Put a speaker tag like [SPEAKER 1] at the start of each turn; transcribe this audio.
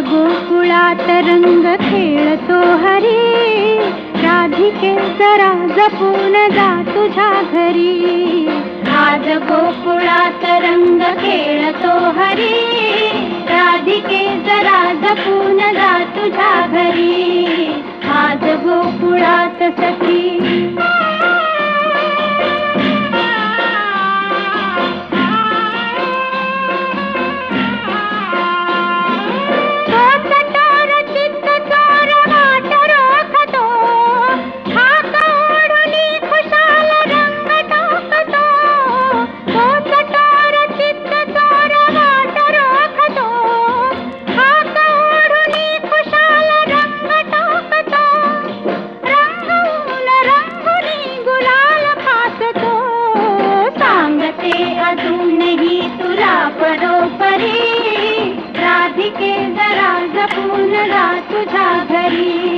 [SPEAKER 1] गोकुळात रंग खेळतो हरी. राधिके जरा जपून जा तुझ्या घरी. आज गोकुळात रंग खेळतो हरी. राधिके जरा जपून जा तुझ्या घरी. आज गोकुळात सखी बरोबरी राधिके जरा जपून जा तुझ्या घरी